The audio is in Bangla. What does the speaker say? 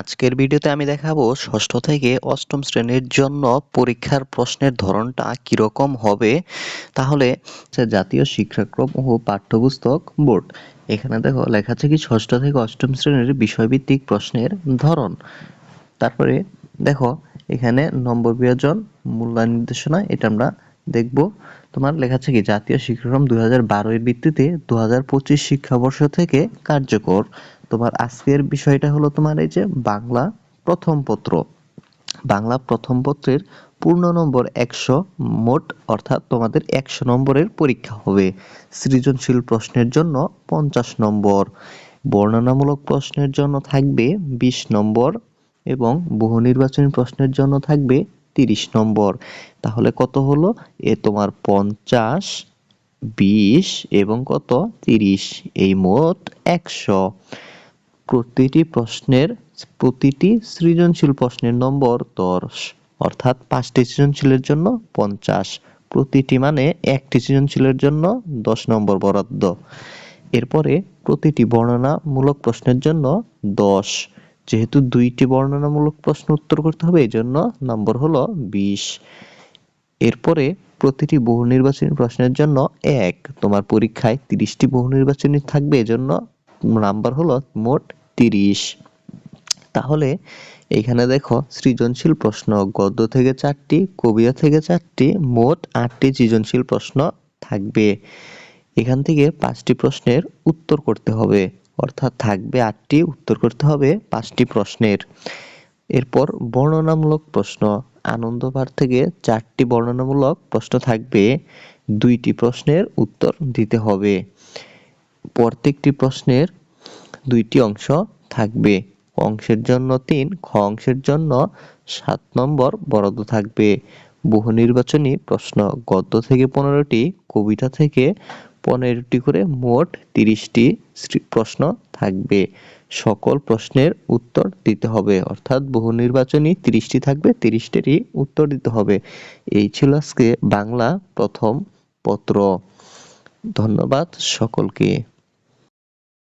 আজকের ভিডিওতে আমি দেখাবো ষষ্ঠ থেকে অষ্টম শ্রেণির জন্য পরীক্ষার প্রশ্নের ধরনটা কীরকম হবে। তাহলে জাতীয় শিক্ষাক্রম ও পাঠ্যপুস্তক বোর্ড। এখানে দেখো লেখা আছে কি ষষ্ঠ থেকে অষ্টম শ্রেণির বিষয়ভিত্তিক প্রশ্নের ধরন। তারপরে দেখো এখানে নম্বর বিয়োজন মূল্যায়ন নির্দেশনা, এটা আমরা দেখব। তোমার লেখা আছে কি জাতীয় শিক্ষাক্রম দু হাজার বারো এর ভিত্তিতে দু হাজার পঁচিশ শিক্ষাবর্ষ থেকে কার্যকর। তোমার আজকের বিষয়টা হলো তোমার এই যে বাংলা প্রথম পত্র। বাংলা প্রথম পত্রের পূর্ণ নম্বর একশো মোট, অর্থাৎ তোমাদের একশো নম্বরের পরীক্ষা হবে। সৃজনশীল প্রশ্নের জন্য পঞ্চাশ নম্বর। বর্ণনামূলক প্রশ্নের জন্য থাকবে বিশ নম্বর এবং বহু নির্বাচনী প্রশ্নের জন্য থাকবে তিরিশ নম্বর। তাহলে কত হলো? এ তোমার পঞ্চাশ, বিশ এবং কত? তিরিশ। এই মোট একশো। প্রতিটি প্রশ্নের, প্রতিটি সৃজনশীল প্রশ্নের নম্বর দশ, অর্থাৎ পাঁচটি সৃজনশীলের জন্য পঞ্চাশ। প্রতিটি মানে একটি সৃজনশীলের জন্য দশ নম্বর বরাদ্দ। এরপরে প্রতিটি বর্ণনামূলক প্রশ্নের জন্য দশ। যেহেতু দুইটি বর্ণনামূলক প্রশ্ন উত্তর করতে হবে এই জন্য নম্বর হলো বিশ। এরপরে প্রতিটি বহু নির্বাচনী প্রশ্নের জন্য এক। তোমার পরীক্ষায় তিরিশটি বহু নির্বাচনী থাকবে, এজন্য নাম্বার হলো মোট তিরিশ। তাহলে এখানে দেখো সৃজনশীল প্রশ্ন, গদ্য থেকে চারটি, কবিতা থেকে চারটি, মোট আটটি সৃজনশীল প্রশ্ন থাকবে। এখান থেকে পাঁচটি প্রশ্নের উত্তর করতে হবে, অর্থাৎ থাকবে আটটি, উত্তর করতে হবে পাঁচটি প্রশ্নের। এরপর বর্ণনামূলক প্রশ্ন আনন্দভার থেকে চারটি বর্ণনামূলক প্রশ্ন থাকবে, দুইটি প্রশ্নের উত্তর দিতে হবে। প্রত্যেকটি প্রশ্নের দুইটি অংশ থাকবে। অংশের জন্য তিন, খ অংশের জন্য সাত নম্বর বরাদ্দ থাকবে। বহু নির্বাচনী প্রশ্ন, গদ্য থেকে পনেরোটি, কবিতা থেকে পনেরোটি করে মোট তিরিশটি প্রশ্ন থাকবে। সকল প্রশ্নের উত্তর দিতে হবে, অর্থাৎ বহু নির্বাচনী তিরিশটি থাকবে, তিরিশটিরই উত্তর দিতে হবে। এই ছিল আজকে বাংলা প্রথম পত্র। ধন্যবাদ সকলকে।